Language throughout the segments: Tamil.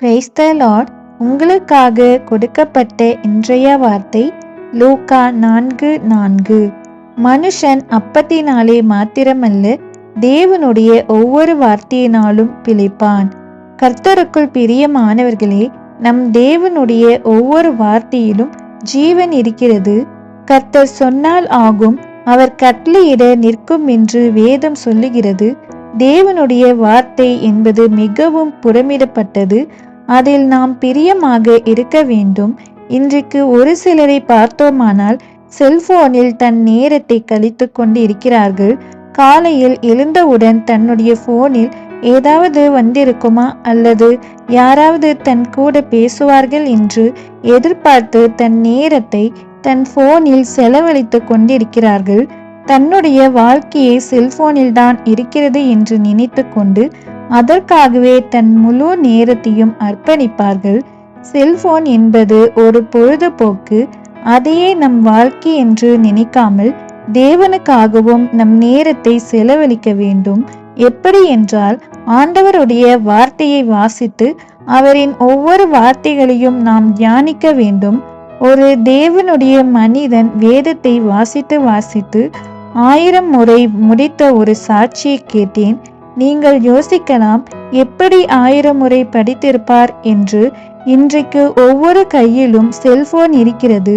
பிரைஸ் த லார்ட் உங்களுக்காக கொடுக்கப்பட்ட இன்றைய வார்த்தை லூக்கா நான்கு நான்கு. மனுஷன் அப்பத்தினாலே மாத்திரமல்ல தேவனுடைய ஒவ்வொரு வார்த்தையினாலும் பிழைப்பான். கர்த்தருக்குள் பிரியமானவர்களே நம் தேவனுடைய ஒவ்வொரு வார்த்தையிலும் ஜீவன் இருக்கிறது. கர்த்தர் சொன்னால் ஆகும் அவர் கட்டளையிட நிற்கும் என்று வேதம் சொல்லுகிறது. தேவனுடைய வார்த்தை என்பது மிகவும் புறமிடப்பட்டது. அதில் நாம் பிரியமாக இருக்க வேண்டும். இன்றைக்கு ஒரு சிலரை பார்த்தோமானால் செல்போனில் தன் நேரத்தை கழித்து கொண்டு இருக்கிறார்கள் காலையில் எழுந்தவுடன் தன்னுடைய போனில் ஏதாவது வந்திருக்குமா? அல்லது யாராவது தன் கூட பேசுவார்கள் என்று எதிர்பார்த்து தன் நேரத்தை தன் போனில் செலவழித்து கொண்டிருக்கிறார்கள். தன்னுடைய வாழ்க்கையை செல்போனில் தான் இருக்கிறது என்று நினைத்து கொண்டு அதற்காகவே தன் முழு நேரத்தையும் அர்ப்பணிப்பார்கள். செல்போன் என்பது ஒரு பொழுதுபோக்கு. அதையே நம் வாழ்க்கை என்று நினைக்காமல் தேவனுக்காகவும் நம் நேரத்தை செலவழிக்க வேண்டும். எப்படி என்றால் ஆண்டவருடைய வார்த்தையை வாசித்து அவரின் ஒவ்வொரு வார்த்தைகளையும் நாம் தியானிக்க வேண்டும். ஒரு தேவனுடைய மனிதன் வேதத்தை வாசித்து வாசித்து ஆயிரம் முறை முடித்த ஒரு சாட்சியை கேட்டேன். நீங்கள் யோசிக்கலாம் எப்படி ஆயிரம் முறை படித்திருப்பார் என்று. இன்றைக்கு ஒவ்வொரு கையிலும் செல்போன் இருக்கிறது.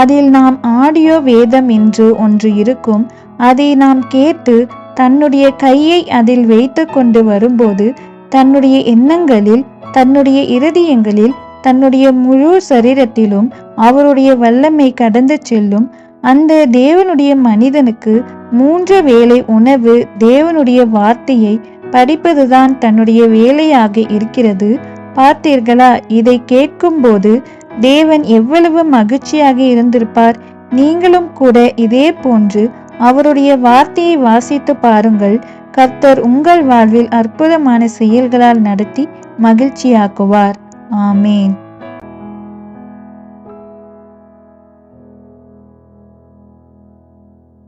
அதில் நாம் ஆடியோ வேதம் என்று ஒன்று இருக்கும். அதை நாம் கேட்டு தன்னுடைய கையை அதில் வைத்து கொண்டு வரும்போது தன்னுடைய எண்ணங்களில் தன்னுடைய இருதயங்களில் தன்னுடைய முழு சரீரத்திலும் அவருடைய வல்லமை கடந்து செல்லும். அந்த தேவனுடைய மனிதனுக்கு மூன்று வேளை உணவு தேவனுடைய வார்த்தையை படிப்பதுதான் தன்னுடைய வேலையாக இருக்கிறது. பார்த்தீர்களா? இதை கேட்கும்போது தேவன் எவ்வளவு மகிழ்ச்சியாக இருந்திருப்பார். நீங்களும் கூட இதே போன்று அவருடைய வார்த்தையை வாசித்து பாருங்கள். கர்த்தர் உங்கள் வாழ்வில் அற்புதமான செயல்களால் நடத்தி மகிழ்ச்சியாக்குவார். Amen.